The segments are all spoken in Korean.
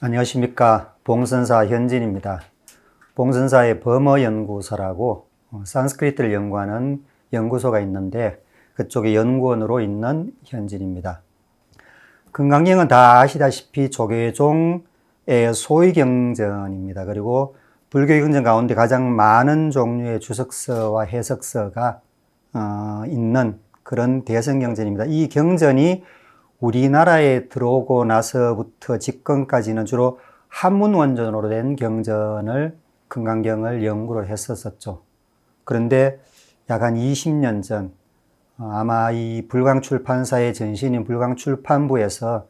안녕하십니까. 봉선사 현진입니다. 봉선사의 범어연구소라고 어, 산스크리트를 연구하는 연구소가 있는데 그쪽의 연구원으로 있는 현진입니다. 금강경은 다 아시다시피 조계종의 소위경전입니다. 그리고 불교의 경전 가운데 가장 많은 종류의 주석서와 해석서가 어, 있는 그런 대성경전입니다. 이 경전이 우리나라에 들어오고 나서부터 집권까지는 주로 한문 원전으로 된 경전을 금강경을 연구를 했었었죠. 그런데 약 한 20년 전 어, 아마 이 불광출판사의 전신인 불광출판부에서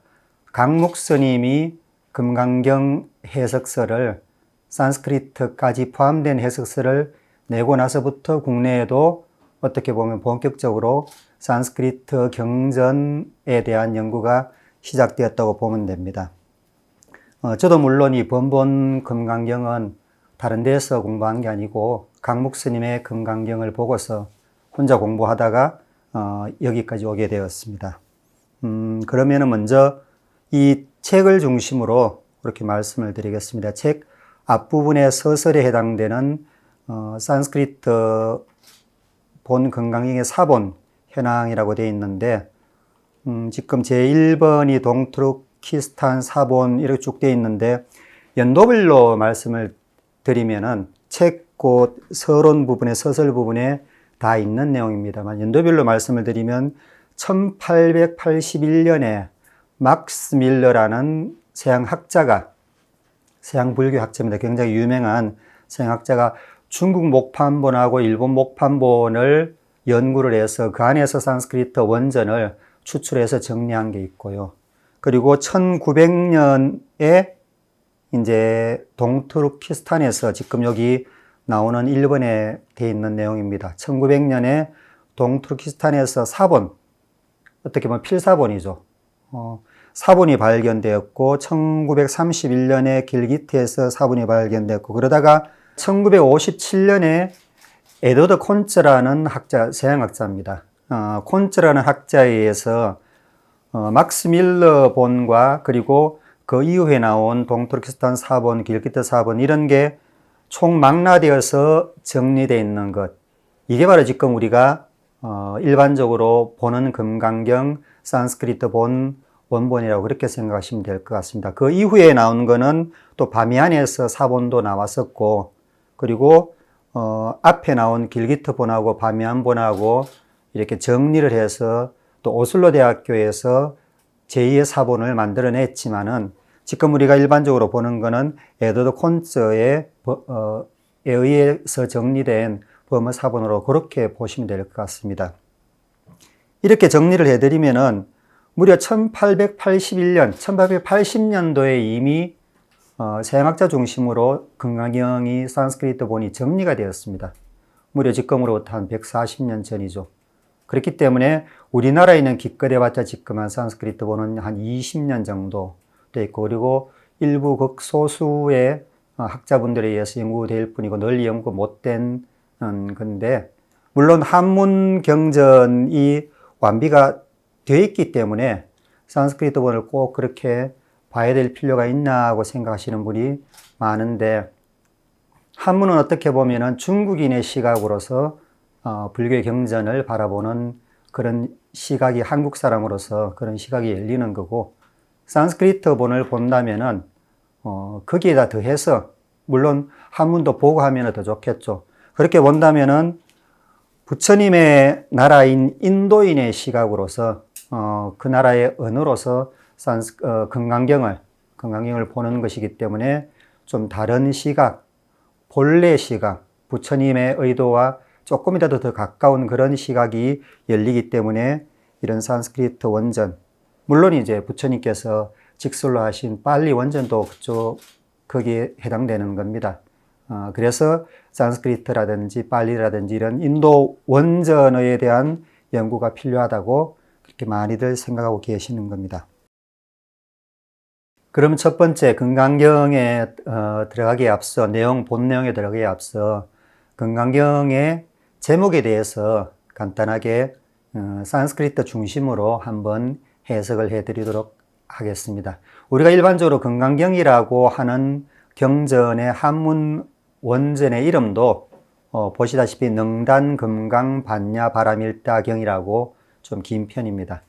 강목 스님이 금강경 해석서를 산스크리트까지 포함된 해석서를 내고 나서부터 국내에도 어떻게 보면 본격적으로 산스크리트 경전에 대한 연구가 시작되었다고 보면 됩니다. 어, 저도 물론 이 번본 금강경은 다른 데서 공부한 게 아니고 강목 스님의 금강경을 보고서 혼자 공부하다가 어, 여기까지 오게 되었습니다. 음, 그러면은 먼저 이 책을 중심으로 그렇게 말씀을 드리겠습니다. 책 앞부분의 서설에 해당되는 어, 산스크리트 본 건강경의 사본 현황이라고 되어 있는데 음, 지금 제 1번이 동투르키스탄 사본 이렇게 쭉 되어 있는데 연도별로 말씀을 드리면은 책곧 서론 부분에 서설 부분에 다 있는 내용입니다만 연도별로 말씀을 드리면 1881년에 막스 밀러라는 서양 학자가 서양 불교 학자입니다. 굉장히 유명한 서양 학자가 중국 목판본하고 일본 목판본을 연구를 해서 그 안에서 산스크리트 원전을 추출해서 정리한 게 있고요. 그리고 1900년에 이제 동투르키스탄에서 지금 여기 나오는 1번에 돼 있는 내용입니다. 1900년에 동투르키스탄에서 사본, 어떻게 보면 필사본이죠. 어, 사본이 발견되었고, 1931년에 길기트에서 사본이 발견되었고, 그러다가 1957년에 에드워드 콘츠라는 학자, 서양학자입니다. 어, 콘츠라는 학자에 의해서 어, 막스 밀러 본과 그리고 그 이후에 나온 동투르키스탄 사본, 길기트 사본 이런 게 총망라되어서 정리되어 있는 것. 이게 바로 지금 우리가 어, 일반적으로 보는 금강경 산스크리트 본 원본이라고 그렇게 생각하시면 될 것 같습니다. 그 이후에 나온 거는 또 바미안에서 사본도 나왔었고 그리고 어, 앞에 나온 길기트 본하고 바미안 본하고 이렇게 정리를 해서 또 오슬로 대학교에서 제2의 사본을 만들어냈지만은 지금 우리가 일반적으로 보는 거는 에드워드 콘츠의 어, 에 의해서 정리된 범어 사본으로 그렇게 보시면 될 것 같습니다. 이렇게 정리를 해드리면은 무려 1881년, 1880년도에 이미 어, 서양학자 중심으로 금강경이 산스크리트 본이 정리가 되었습니다. 무려 지금으로부터 한 140년 전이죠. 그렇기 때문에 우리나라에 있는 기껏해봤자 지금한 산스크리트 본은 한 20년 정도 돼 있고 그리고 일부 극소수의 어, 학자분들에 의해서 연구될 뿐이고 널리 연구 못된 건데 물론 한문 경전이 완비가 되어 있기 때문에 산스크리트 본을 꼭 그렇게 봐야 될 필요가 있나 하고 생각하시는 분이 많은데 한문은 어떻게 보면은 중국인의 시각으로서 어, 불교의 경전을 바라보는 그런 시각이 한국 사람으로서 그런 시각이 열리는 거고 산스크리트 본을 본다면은 어, 거기에다 더해서 물론 한문도 보고 하면 더 좋겠죠. 그렇게 본다면은 부처님의 나라인 인도인의 시각으로서 어, 그 나라의 언어로서 산스, 어, 금강경을 금강경을 보는 것이기 때문에 좀 다른 시각, 본래 시각, 부처님의 의도와 조금이라도 더 가까운 그런 시각이 열리기 때문에 이런 산스크리트 원전, 물론 이제 부처님께서 직설로 하신 빨리 원전도 그쪽 거기에 해당되는 겁니다. 어, 그래서 산스크리트라든지 빨리라든지 이런 인도 원전어에 대한 연구가 필요하다고 그렇게 많이들 생각하고 계시는 겁니다. 그럼 첫 번째 금강경에 어, 들어가기에 앞서 내용 본 내용에 들어가기에 앞서 금강경의 제목에 대해서 간단하게 어, 산스크리트 중심으로 한번 해석을 해드리도록 하겠습니다. 우리가 일반적으로 금강경이라고 하는 경전의 한문 원전의 이름도 어, 보시다시피 능단 금강 반야 바람일다경이라고 좀 긴 편입니다.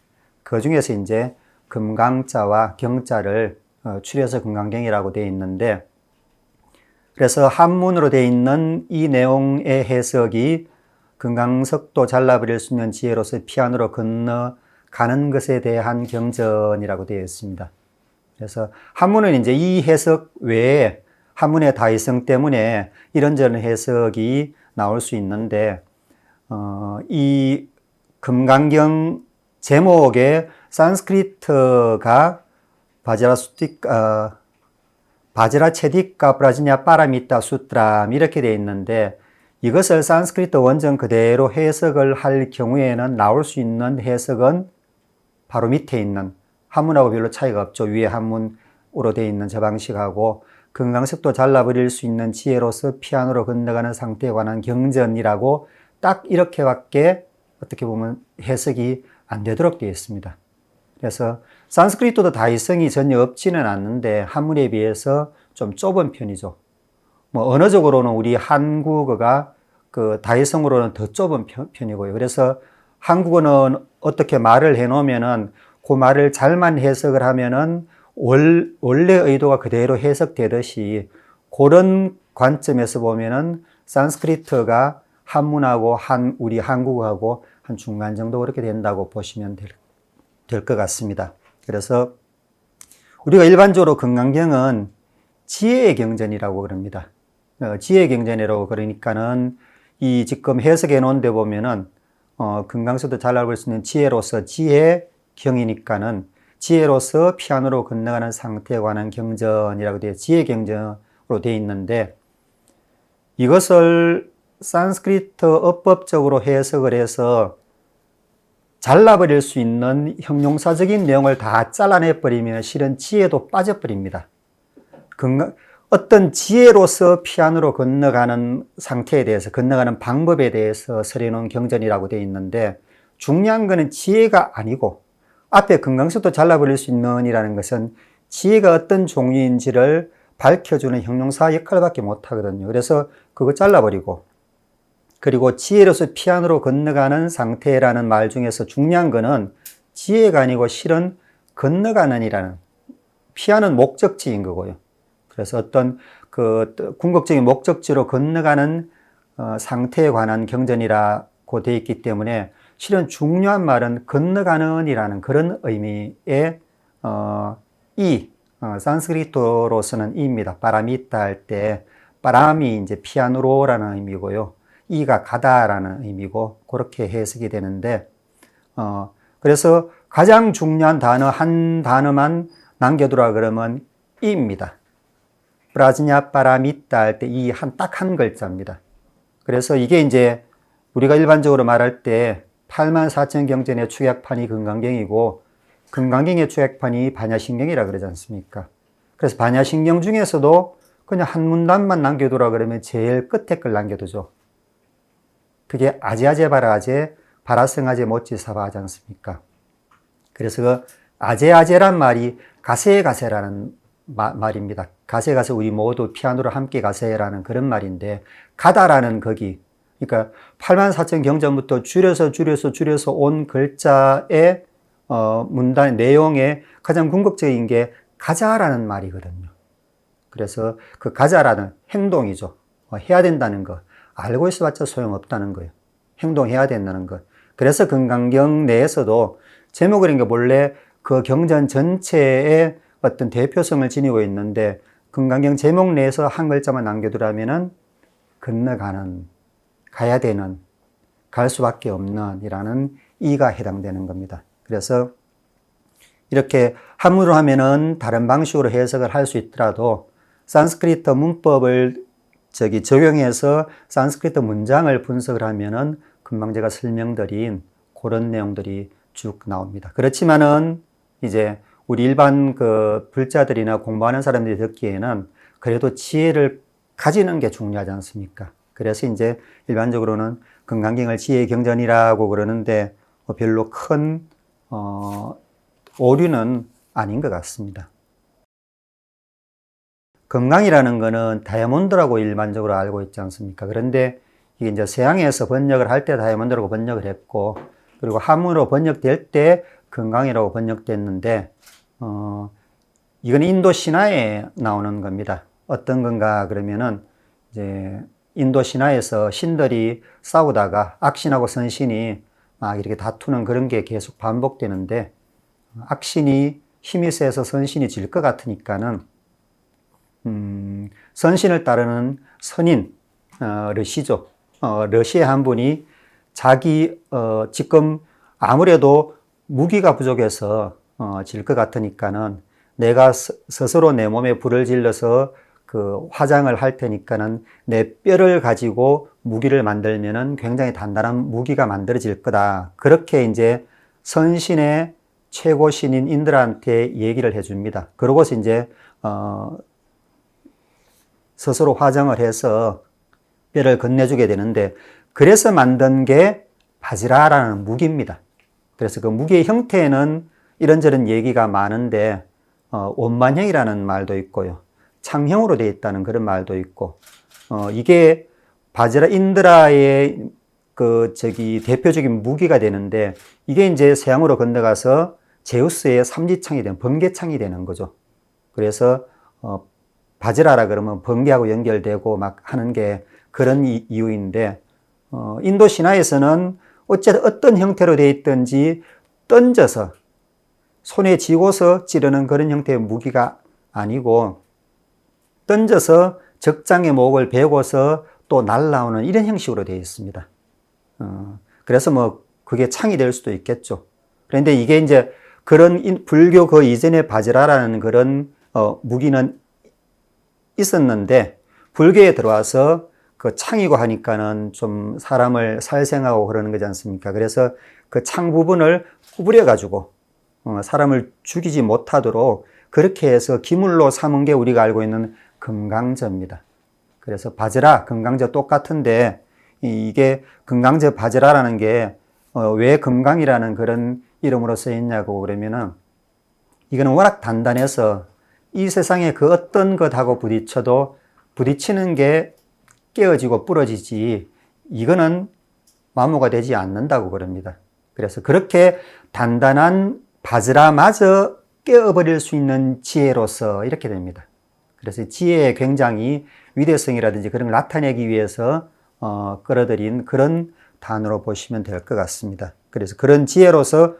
그 중에서 이제 금강자와 경자를 어, 추려서 금강경이라고 되어 있는데 그래서 한문으로 되어 있는 이 내용의 해석이 금강석도 잘라버릴 수 있는 지혜로서 피안으로 건너가는 것에 대한 경전이라고 되어 있습니다. 그래서 한문은 이제 이 해석 외에 한문의 다이성 때문에 이런저런 해석이 나올 수 있는데 어, 이 금강경 제목에 산스크리트가 바지라 수틱 어, 바지라 체디카 브라지냐 파라미타 수트람 이렇게 되어 있는데 이것을 산스크리트 원전 그대로 해석을 할 경우에는 나올 수 있는 해석은 바로 밑에 있는 한문하고 별로 차이가 없죠. 위에 한문으로 되어 있는 저 방식하고 건강색도 잘라버릴 수 있는 지혜로서 피안으로 건너가는 상태에 관한 경전이라고 딱 이렇게밖에 어떻게 보면 해석이 안 되도록 되어 있습니다. 그래서 산스크리트도 다이성이 전혀 없지는 않는데 한문에 비해서 좀 좁은 편이죠. 뭐 언어적으로는 우리 한국어가 그 다이성으로는 더 좁은 편이고요. 그래서 한국어는 어떻게 말을 해놓으면은 그 말을 잘만 해석을 하면은 월, 원래 의도가 그대로 해석되듯이 그런 관점에서 보면은 산스크리트가 한문하고 한 우리 한국어하고 한 중간 정도 그렇게 된다고 보시면 될 것 같습니다. 그래서 우리가 일반적으로 건강경은 지혜의 경전이라고 그럽니다. 어, 지혜의 경전이라고 그러니까는 이 지금 해석해 놓은 데 보면은 어, 건강서도 잘 알고 있는 지혜로서 지혜 경이니까는 지혜로서 피안으로 건너가는 상태에 관한 경전이라고 되어 지혜 경전으로 되어 있는데 이것을 산스크리트 어법적으로 해석을 해서 잘라버릴 수 있는 형용사적인 내용을 다 잘라내 버리면 실은 지혜도 빠져버립니다. 어떤 지혜로서 피안으로 건너가는 상태에 대해서, 건너가는 방법에 대해서 서려놓은 경전이라고 되어 있는데 중요한 것은 지혜가 아니고 앞에 건강식도 잘라버릴 수 있는 이라는 것은 지혜가 어떤 종류인지를 밝혀주는 형용사 역할밖에 못하거든요. 그래서 그거 잘라버리고 그리고 지혜로서 피안으로 건너가는 상태라는 말 중에서 중요한 것은 지혜가 아니고 실은 건너가는이라는 피하는 목적지인 거고요. 그래서 어떤 그 궁극적인 목적지로 건너가는 어, 상태에 관한 경전이라고 되어 있기 때문에 실은 중요한 말은 건너가는이라는 그런 의미의 어, 이 어, 산스크리트로서는 이입니다. 바람이 있다 할 때 바람이 이제 피아노로라는 의미고요. 이가 가다라는 의미고 그렇게 해석이 되는데 어 그래서 가장 중요한 단어 한 단어만 남겨두라 그러면 이입니다. 브라지냐 빠라미따 할때 이 한 딱 한 글자입니다. 그래서 이게 이제 우리가 일반적으로 말할 때 8만 4천 경전의 축약판이 금강경이고 금강경의 축약판이 반야신경이라 그러지 않습니까? 그래서 반야신경 중에서도 그냥 한 문단만 남겨두라 그러면 제일 끝에 걸 남겨두죠. 그게 아제아제 바라제 바라성아제 모찌사바 하지 않습니까? 그래서 그 아제아제란 말이 가세가세라는 말입니다. 가세가세 우리 모두 피아노로 함께 가세라는 그런 말인데 가다라는 거기 그러니까 8만 4천 경전부터 줄여서 줄여서 줄여서 온 글자의 어, 문단 내용에 가장 궁극적인 게 가자라는 말이거든요. 그래서 그 가자라는 행동이죠. 어, 해야 된다는 것. 알고 있어봤자 소용없다는 거예요. 행동해야 된다는 것. 그래서 금강경 내에서도 제목을 게 원래 그 경전 전체의 어떤 대표성을 지니고 있는데 금강경 제목 내에서 한 글자만 남겨두라면은 건너가는, 가야 되는, 갈 수밖에 없는 이라는 이가 해당되는 겁니다. 그래서 이렇게 한문으로 하면은 다른 방식으로 해석을 할 수 있더라도 산스크리트 문법을 저기 적용해서 산스크리트 문장을 분석을 하면은 금방 제가 설명드린 그런 내용들이 쭉 나옵니다. 그렇지만은 이제 우리 일반 그 불자들이나 공부하는 사람들이 듣기에는 그래도 지혜를 가지는 게 중요하지 않습니까? 그래서 이제 일반적으로는 건강경을 지혜 경전이라고 그러는데 뭐 별로 큰, 어, 오류는 아닌 것 같습니다. 건강이라는 거는 다이아몬드라고 일반적으로 알고 있지 않습니까? 그런데 이게 이제 서양에서 번역을 할 때 다이아몬드라고 번역을 했고, 그리고 한문으로 번역될 때 건강이라고 번역됐는데, 어, 이건 인도 신화에 나오는 겁니다. 어떤 건가 그러면은 이제 인도 신화에서 신들이 싸우다가 악신하고 선신이 막 이렇게 다투는 그런 게 계속 반복되는데 악신이 힘이 세서 선신이 질 것 같으니까는 음, 선신을 따르는 선인 어, 러시죠. 어, 러시아 한 분이 자기 어, 지금 아무래도 무기가 부족해서 어, 질 것 같으니까는 내가 스, 스스로 내 몸에 불을 질러서 그 화장을 할 테니까는 내 뼈를 가지고 무기를 만들면은 굉장히 단단한 무기가 만들어질 거다. 그렇게 이제 선신의 최고 신인 인들한테 얘기를 해줍니다. 그러고서 이제 어, 스스로 화장을 해서 뼈를 건네주게 되는데 그래서 만든 게 바지라라는 무기입니다. 그래서 그 무기의 형태는 이런저런 얘기가 많은데 어, 원만형이라는 말도 있고요. 창형으로 되어 있다는 그런 말도 있고 어, 이게 바지라 인드라의 그 저기 대표적인 무기가 되는데 이게 이제 서양으로 건너가서 제우스의 삼지창이 된 번개창이 되는 거죠. 그래서 어, 바지라라 그러면 번개하고 연결되고 막 하는 게 그런 이, 이유인데 어, 인도 신화에서는 어쨌든 어떤 형태로 되어 있든지 던져서 손에 쥐고서 찌르는 그런 형태의 무기가 아니고 던져서 적장의 목을 베고서 또 날라오는 이런 형식으로 되어 있습니다. 어, 그래서 뭐 그게 창이 될 수도 있겠죠. 그런데 이게 이제 그런 불교 그 이전의 바지라라는 그런 어, 무기는 있었는데 불교에 들어와서 그 창이고 하니까는 좀 사람을 살생하고 그러는 거지 않습니까? 그래서 그 창 부분을 구부려 가지고 어, 사람을 죽이지 못하도록 그렇게 해서 기물로 삼은 게 우리가 알고 있는 금강저입니다. 그래서 바지라, 금강저 똑같은데 이게 금강저 바지라라는 게왜 어, 금강이라는 그런 이름으로 쓰였냐고 그러면은 이거는 워낙 단단해서 이 세상에 그 어떤 것하고 부딪혀도 부딪히는 게 깨어지고 부러지지 이거는 마모가 되지 않는다고 그럽니다. 그래서 그렇게 단단한 바지라마저 깨어버릴 수 있는 지혜로서 이렇게 됩니다. 그래서 지혜의 굉장히 위대성이라든지 그런 걸 나타내기 위해서 어, 끌어들인 그런 단어로 보시면 될 것 같습니다. 그래서 그런 지혜로서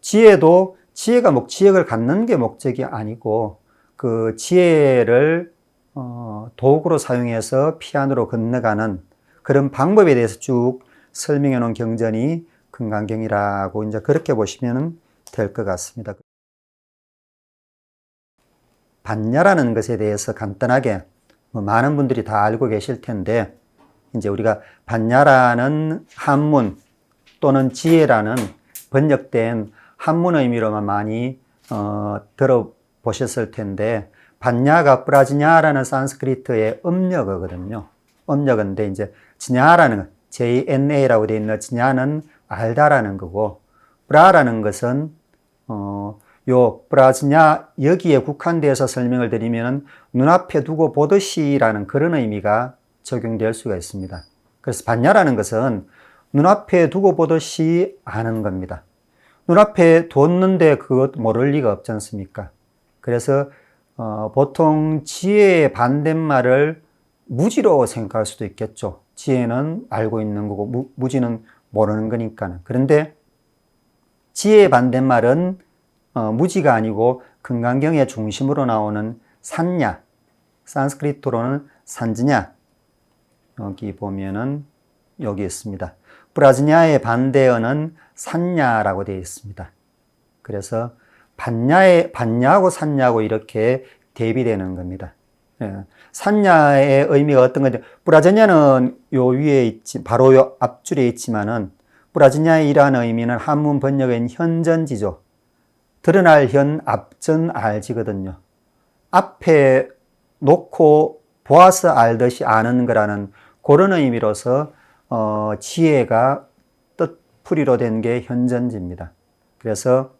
지혜도 지혜가 목 지혜를 갖는 게 목적이 아니고 그 지혜를 어, 도구로 사용해서 피안으로 건너가는 그런 방법에 대해서 쭉 설명해 놓은 경전이 금강경이라고 이제 그렇게 보시면 될 것 같습니다. 반야라는 것에 대해서 간단하게 뭐 많은 분들이 다 알고 계실 텐데 이제 우리가 반야라는 한문 또는 지혜라는 번역된 한문 의미로만 많이 어, 들어 보셨을 텐데 반야가 브라지냐라는 산스크리트의 음력어거든요. 음력인데 이제 지냐라는 JNA라고 되어 있는 지냐는 알다라는 거고 브라라는 것은 어, 요 브라지냐 여기에 국한돼서 설명을 드리면 눈앞에 두고 보듯이라는 그런 의미가 적용될 수가 있습니다. 그래서 반야라는 것은 눈앞에 두고 보듯이 아는 겁니다. 눈앞에 뒀는데 그것 모를 리가 없지 않습니까? 그래서 어, 보통 지혜의 반대말을 무지로 생각할 수도 있겠죠. 지혜는 알고 있는 거고 무, 무지는 모르는 거니까. 그런데 지혜의 반대말은 어, 무지가 아니고 금강경의 중심으로 나오는 산냐, 산스크리트로는 산지냐. 여기 보면은 여기 있습니다. 브라지냐의 반대어는 산냐라고 되어 있습니다. 그래서 반야의 반야하고 산야하고 이렇게 대비되는 겁니다. 예. 산야의 의미가 어떤 건지 브라지냐는 요 위에 있지 바로 요 앞줄에 있지만은 브라지냐이라는 의미는 한문 번역인 현전지죠. 드러날 현 앞전 알지거든요. 앞에 놓고 보아서 알듯이 아는 거라는 그런 의미로서 어, 지혜가 뜻풀이로 된 게 현전지입니다. 그래서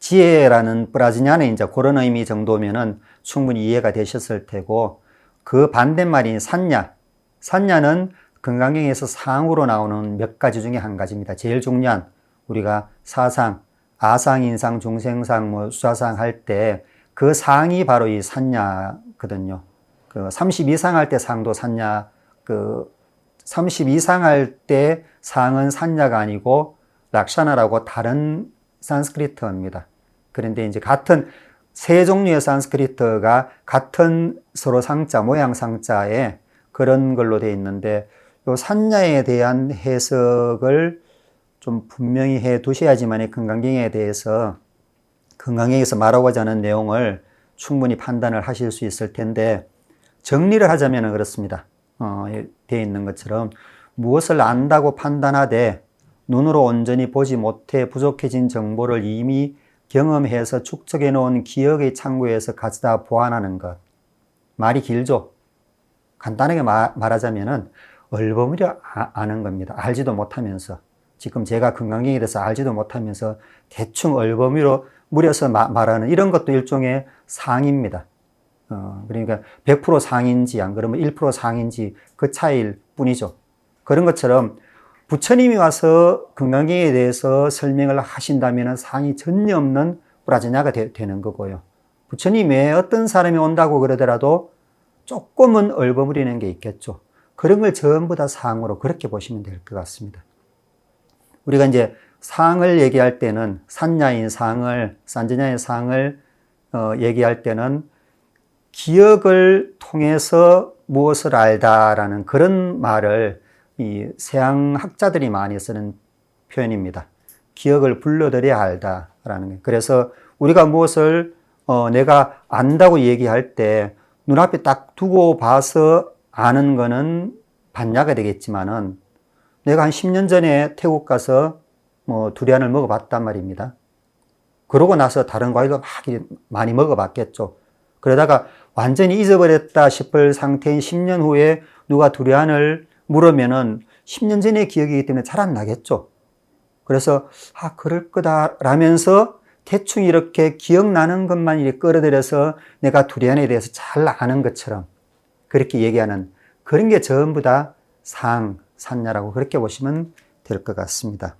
지혜라는 브라지냐는 이제 그런 의미 정도면은 충분히 이해가 되셨을 테고 그 반대말인 산냐. 산냐는 건강경에서 상으로 나오는 몇 가지 중에 한 가지입니다. 제일 중요한 우리가 사상, 아상, 인상, 중생상, 뭐 수자상 할 때 그 상이 바로 이 산냐거든요. 그30 이상 할 때 상도 산냐, 그30 이상 할 때 상은 산냐가 아니고 락샤나라고 다른 산스크리트어입니다. 그런데 이제 같은 세 종류의 산스크리트가 같은 서로 상자, 모양 상자에 그런 걸로 되어 있는데 요 산야에 대한 해석을 좀 분명히 해 두셔야지만 건강경에 대해서 건강경에서 말하고자 하는 내용을 충분히 판단을 하실 수 있을 텐데 정리를 하자면 그렇습니다. 어, 되어 있는 것처럼 무엇을 안다고 판단하되 눈으로 온전히 보지 못해 부족해진 정보를 이미 경험해서 축적해 놓은 기억의 창구에서 가져다 보완하는 것. 말이 길죠? 간단하게 마, 말하자면은 얼버무려 아, 아는 겁니다. 알지도 못하면서. 지금 제가 건강경에 대해서 알지도 못하면서 대충 얼버무려 무려서 마, 말하는 이런 것도 일종의 상입니다. 어, 그러니까 100% 상인지 안 그러면 1% 상인지 그 차이일 뿐이죠. 그런 것처럼 부처님이 와서 건강경에 대해서 설명을 하신다면 상이 전혀 없는 브라자냐가 되, 는 거고요. 부처님 외에 어떤 사람이 온다고 그러더라도 조금은 얼버무리는 게 있겠죠. 그런 걸 전부 다 상으로 그렇게 보시면 될 것 같습니다. 우리가 이제 상을 얘기할 때는 산야인 상을, 산전야인 상을 어, 얘기할 때는 기억을 통해서 무엇을 알다라는 그런 말을 이 세양학자들이 많이 쓰는 표현입니다. 기억을 불러들여야 알다라는 게. 그래서 우리가 무엇을 어, 내가 안다고 얘기할 때 눈앞에 딱 두고 봐서 아는 거는 반야가 되겠지만은 내가 한 10년 전에 태국 가서 뭐 두리안을 먹어봤단 말입니다. 그러고 나서 다른 과일도 많이 먹어봤겠죠. 그러다가 완전히 잊어버렸다 싶을 상태인 10년 후에 누가 두리안을 물으면은 10년 전의 기억이기 때문에 잘 안 나겠죠. 그래서 아 그럴 거다라면서 대충 이렇게 기억나는 것만 이렇게 끌어들여서 내가 두리안에 대해서 잘 아는 것처럼 그렇게 얘기하는 그런 게 전부 다 상, 산야라고 그렇게 보시면 될 것 같습니다.